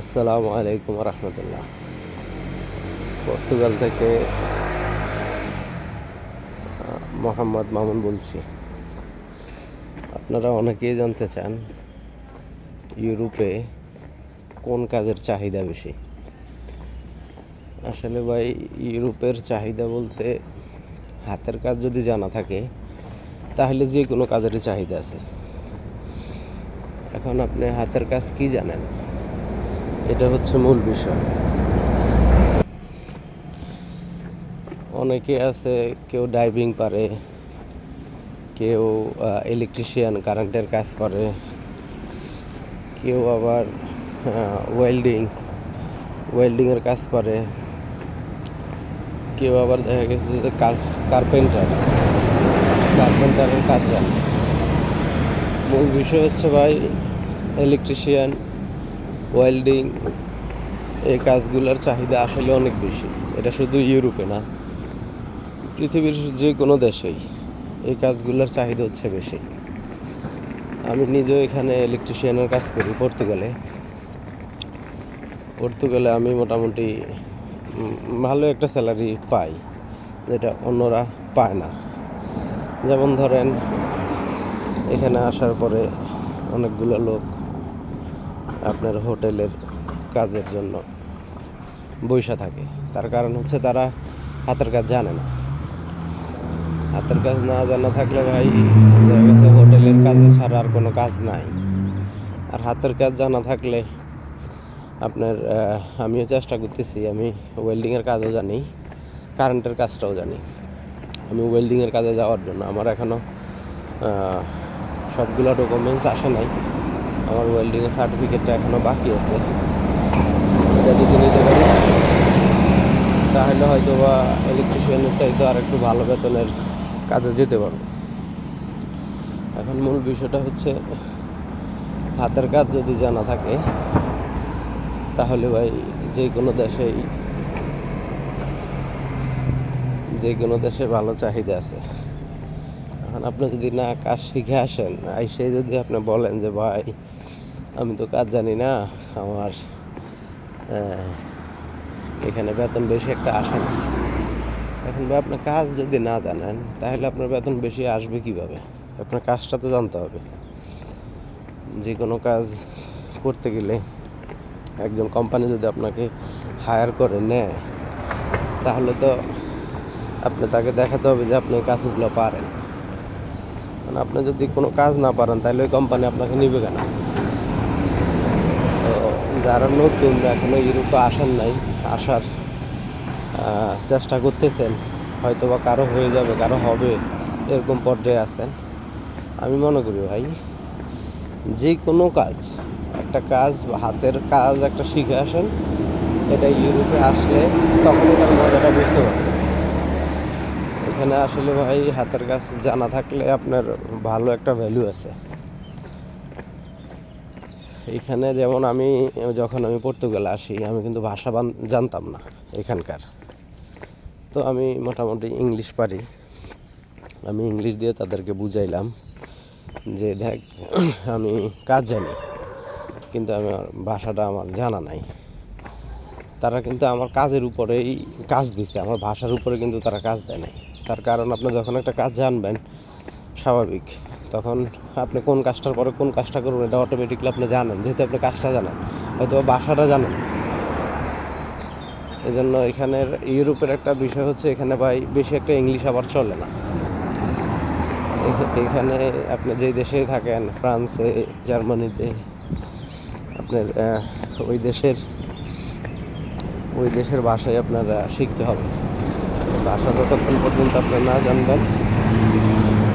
আসসালামু আলাইকুম রহমতুল্লাহ। পর্তুগাল থেকে মোহাম্মদ মামুন বলছি। আপনারা অনেকেই জানতে চান, ইউরোপে কোন কাজের চাহিদা বেশি? আসলে ভাই, ইউরোপের চাহিদা বলতে হাতের কাজ যদি জানা থাকে, তাহলে যে কোনো কাজেরই চাহিদা আছে। এখন আপনি হাতের কাজ কি জানেন? এটা হচ্ছে মূল বিষয়। অনেকে আছে, কেউ ডাইভিং পারে, কেউ ইলেকট্রিশিয়ান কারেন্টের কাজ করে, কেউ আবার ওয়েল্ডিং ওয়েল্ডিংয়ের কাজ করে, কেউ আবার দেখা গেছে যে কার্পেন্টার কার্পেন্টারের কাজ মূল বিষয় হচ্ছে ভাই ইলেকট্রিশিয়ান ওয়েল্ডিং এই কাজগুলোর চাহিদা আসলে অনেক বেশি। এটা শুধু ইউরোপে না, পৃথিবীর যে কোনো দেশেই এই কাজগুলোর চাহিদা হচ্ছে বেশি। আমি নিজেও এখানে ইলেকট্রিশিয়ানের কাজ করি পর্তুগালে। পর্তুগালে আমি মোটামুটি ভালো একটা স্যালারি পাই, যেটা অন্যরা পায় না। যেমন ধরেন, এখানে আসার পরে অনেকগুলো লোক আপনার হোটেলের কাজের জন্য বৈশা থাকে। তার কারণ হচ্ছে তারা হাতের কাজ জানে না। হাতের কাজ না জানা থাকলে ভাই হোটেলের কাজে ছাড়া আর কোনো কাজ নাই। আর হাতের কাজ জানা থাকলে আপনার আমিও চেষ্টা করতেছি, আমি ওয়েল্ডিংয়ের কাজও জানি কারেন্টের কাজটাও জানি। আমি ওয়েল্ডিংয়ের কাজে যাওয়ার জন্য। আমার এখনও সবগুলো ডকুমেন্টস আসে নাই। আমার ওয়েল্ডিংয়ের সার্টিফিকেটটা এখনও বাকি আছে। এটা যদি নিতে পারি। তাহলে হয়তো বা ইলেকট্রিশিয়ানের চাইতে আর একটু ভালো বেতনের কাজে যেতে পারব। এখন মূল বিষয়টা হচ্ছে, হাতের কাজ যদি জানা থাকে, তাহলে ভাই যে কোনো দেশেই, যে কোনো দেশে ভালো চাহিদা আছে। এখন আপনি যদি না কাজ শিখে আসেন এসে যদি আপনি বলেন যে, ভাই আমি তো কাজ জানি না, আমার এখানে বেতন বেশি একটা আসে না। এখন ভাই আপনার কাজ যদি না জানেন, তাহলে আপনার বেতন বেশি আসবে কীভাবে? আপনার কাজটা তো জানতে হবে। যে কোনো কাজ করতে গেলে একজন কোম্পানি যদি আপনাকে হায়ার করে, নেয়, তাহলে তো আপনি তাকে দেখাতে হবে যে আপনি কাজগুলো পারেন। মানে আপনি যদি কোনো কাজ না পারেন, তাহলে ওই কোম্পানি আপনাকে নিবে কেন? যারা নতুন এখনও ইউরোপে আসেন নাই, আসার চেষ্টা করতেছেন। হয়তো বা কারও হয়ে যাবে, কারও হবে, এরকম পর্যায়ে আছেন। আমি মনে করি ভাই, যে কোনো কাজ, একটা কাজ হাতের কাজ, একটা শিখে আসেন, এটা ইউরোপে আসলে তখনই তার মজাটা বুঝতে পারবেন। এখানে আসলে ভাই, হাতের কাজ জানা থাকলে আপনার ভালো একটা ভ্যালু আছে। এখানে যেমন আমি, যখন আমি পর্তুগালে আসি, আমি কিন্তু ভাষা জানতাম না এখানকার। তো আমি মোটামুটি ইংলিশ পারি। আমি ইংলিশ দিয়ে তাদেরকে বুঝাইলাম যে, দেখ, আমি কাজ জানি, কিন্তু আমার ভাষাটা আমার জানা নাই। তারা কিন্তু আমার কাজের উপরেই কাজ দিছে, আমার ভাষার উপরে কিন্তু তারা কাজ দেয় নাই। তার কারণ আপনি যখন একটা কাজ জানবেন, স্বাভাবিক। তখন আপনি কোন কাজটার পরে কোন কাজটা করবেন, এটা অটোমেটিকলি আপনি জানেন, যেহেতু আপনি কাজটা জানেন হয়তো বা ভাষাটা জানেন। এই জন্য এখানের ইউরোপের একটা বিষয় হচ্ছে, এখানে ভাই বেশি একটা ইংলিশ আবার চলে না। এখানে আপনি যেই দেশে থাকেন, ফ্রান্সে, জার্মানিতে, আপনার ওই দেশের ওই দেশের ভাষায় আপনারা শিখতে হবে। ভাষা যতক্ষণ পর্যন্ত আপনি না জানবেন।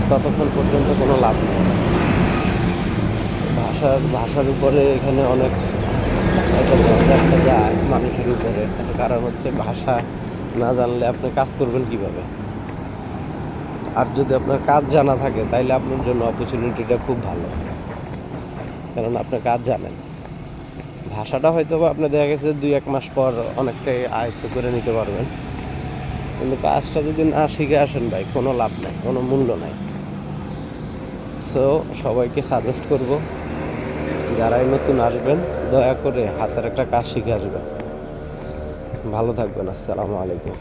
ততক্ষণ পর্যন্ত কোনো লাভ নেই। ভাষার ভাষার উপরে এখানে অনেক একটা যায় মানুষের উপরে। কারণ হচ্ছে ভাষা না জানলে আপনি কাজ করবেন কীভাবে? আর যদি আপনার কাজ জানা থাকে, তাইলে আপনার জন্য অপরচুনিটিটা খুব ভালো। কারণ আপনি কাজ জানেন। ভাষাটা হয়তো বা আপনি দেখা গেছে দুই এক মাস পর অনেকটাই আয়ত্ত করে নিতে পারবেন। কিন্তু কাজটা যদি না শিখে আসেন ভাই, কোনো লাভ নাই, কোনো মূল্য নাই। সো সবাইকে সাজেস্ট করব, যারাই নতুন আসবেন, দয়া করে হাতের একটা কাজ শিখে আসবেন ভালো থাকবেন, আসসালামু আলাইকুম।